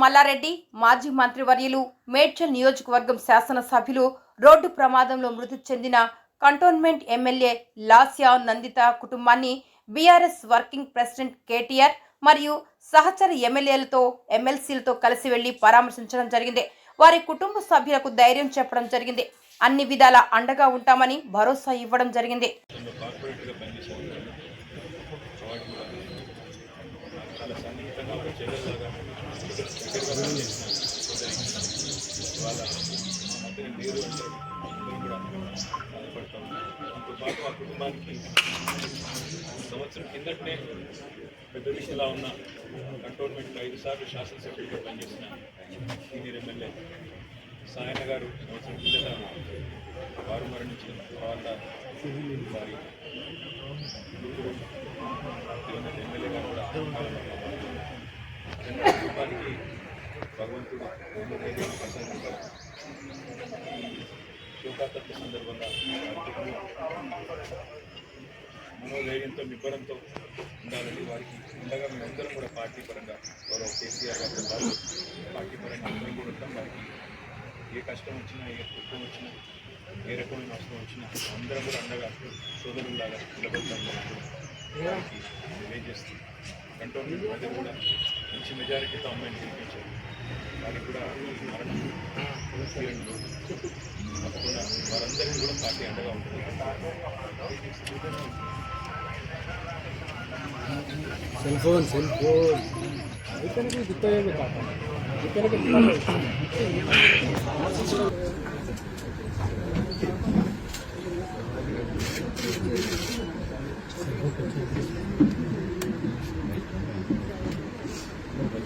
మల్లారెడ్డి మాజీ మంత్రివర్యులు మేడ్చల్ నియోజకవర్గం శాసనసభ్యులు రోడ్డు ప్రమాదంలో మృతి చెందిన కంటోన్మెంట్ ఎమ్మెల్యే లాస్యా నందిత కుటుంబాన్ని బీఆర్ఎస్ వర్కింగ్ ప్రెసిడెంట్ కేటీఆర్ మరియు సహచర ఎమ్మెల్యేలతో ఎమ్మెల్సీలతో కలిసి వెళ్ళి పరామర్శించడం జరిగింది. వారి కుటుంబ సభ్యులకు ధైర్యం చెప్పడం జరిగింది. అన్ని విధాల అండగా ఉంటామని భరోసా ఇవ్వడం జరిగింది. చాలా సన్నిహితంగా ఒక చెల్లెలాగా వాళ్ళ అందరూ కూడా బాధపడతాం ఆ కుటుంబానికి సంవత్సరం కిందటనే పెద్ద ఉన్న కంటోన్మెంట్లో ఐదు సార్లు శాసనసభ్యుడిగా పనిచేసిన సీనియర్ ఎమ్మెల్యే సాయన్న గారు సంవత్సరం కిందట వారు మరణించిన తర్వాత వారి ఎమ్మెల్యే కూడా అతని భగవంతుడు ధైర్యం శోకాతత్వ సందర్భంగా మనోధైర్యంతో నిబ్బరంతో ఉండాలని వారికి ఉండగా మేమందరం కూడా పార్టీ పరంగా గౌరవ కేసీఆర్ గారు పాటు పార్టీ పరంగా అందరం కూడా ఉంటాం. వారికి ఏ కష్టం వచ్చినా ఏ దుఃఖం వచ్చినా ఏ రకమైన అవసరం వచ్చినా అందరం కూడా అండగా సోదరులాగా నిలబడతాం వారికి తెలియజేస్తాం కంటోన్మెంట్ ప్రజలు కూడా మంచి మెజారిటీతో అమ్మాయిని గెలిపించారు వారికి కూడా మరణం తీరని రోజు తప్పకుండా వారందరికీ కూడా పార్టీ అండగా ఉంటుంది సెల్ ఫోన్ సెల్ ఫోన్ ఇతనికి గుర్తయ్యేది కాక ఇతనికి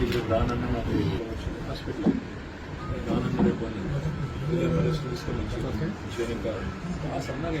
నల్లగొట్టాను అసెంబ్లీలో రానన్న నాకు హాస్పిటల్ రానన్న రేపు తీసుకొని వచ్చి విషయం ఇంకా సన్నగా